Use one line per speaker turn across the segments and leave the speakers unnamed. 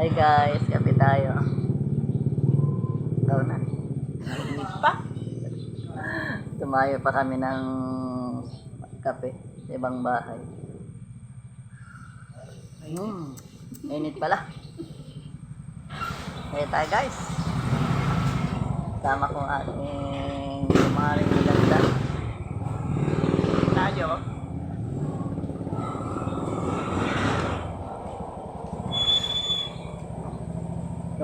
Hi guys, kape tayo. Ikaw na.
Pa.
Tumayo pa kami ng kape sa ibang bahay. Hmm, init pala. Kaya tayo guys. Tama kong ating kumaring maganda.
Tayo.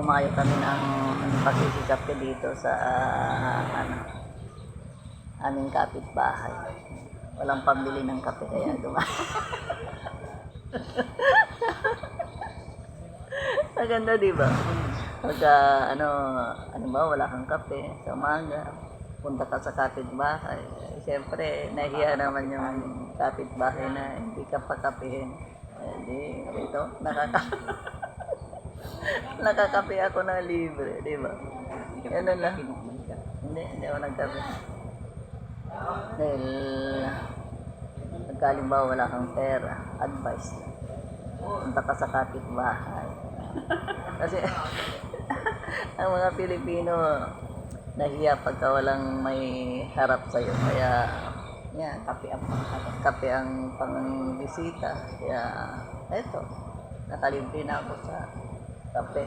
Tumayo kami ng pagsisikap ko dito sa ano, aming kapitbahay. Walang pambili ng kape kaya dumayo. Maganda, di ba? Pagka, ano, ano ba, wala kang kape sa umaga, punta ka sa kapitbahay. Eh, Siyempre, nahiya naman yung kapitbahay na hindi ka pakapihin. Eh, di, ito, nakaka... nakakape ako na libre, di ba? Ano lang. Hindi, hindi ako nagkape. Dahil, pagkalimbawa wala kang pera, advice lang. Punta ka sa kapitbahay. Kasi, ang mga Pilipino, nahiya pagka walang may harap sa'yo. Kaya, yan, kape ang. Kape ang pangbisita. Kaya, eto, nakalibre na ako sa kape.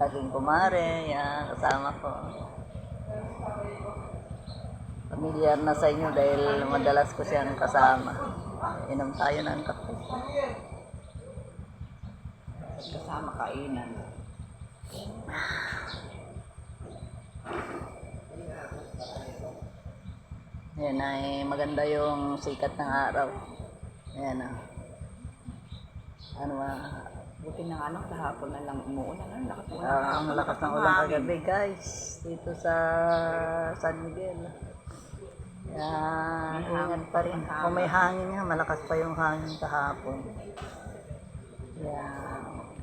Aking kumare, yan, kasama ko. Familiar na sa inyo dahil madalas ko siyang kasama. Inom tayo ng kape.
Kasama kainan.
Ayan ay maganda yung sikat ng araw. Ayan ah. Ano ah,
Buti na ano, kahapon na lang umuulan. Ang lakas mo
ah, ang lakas ng ulan kagabi guys. Dito sa San Miguel. Kaya ingat pa rin. Kung may hangin nga, malakas pa yung hangin kahapon. Kaya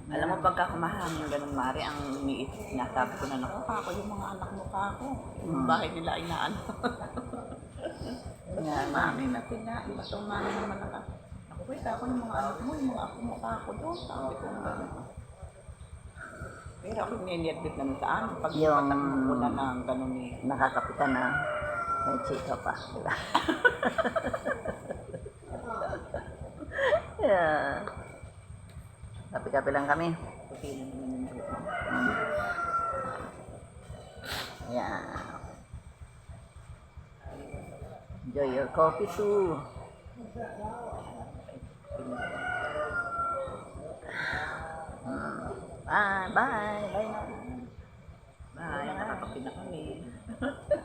Alam mo, pagka kumahangin ganun, Mari, ang iniisip niya, sabi ko na, naku, kako, yung mga anak mo, kako. Yung
Hmm.
bahay nila ay naano.
Yan.
Mami na pina, iba itong mami na malakas. Ako, wait, kako yung mga anak mo, yung mga ako mo, kako doon. Sabi ko na. Pero ako niliyadbit naman sa amin. Pag
Yung-
patak mo na ng ganun eh.
nakakapitan na may chika pa. Diba? yeah. Kapi-kapi lang kami.
Puti na naman yung mo.
Yeah. Enjoy your coffee too. Bye, bye, bye.
Bye, nakakapi na kami.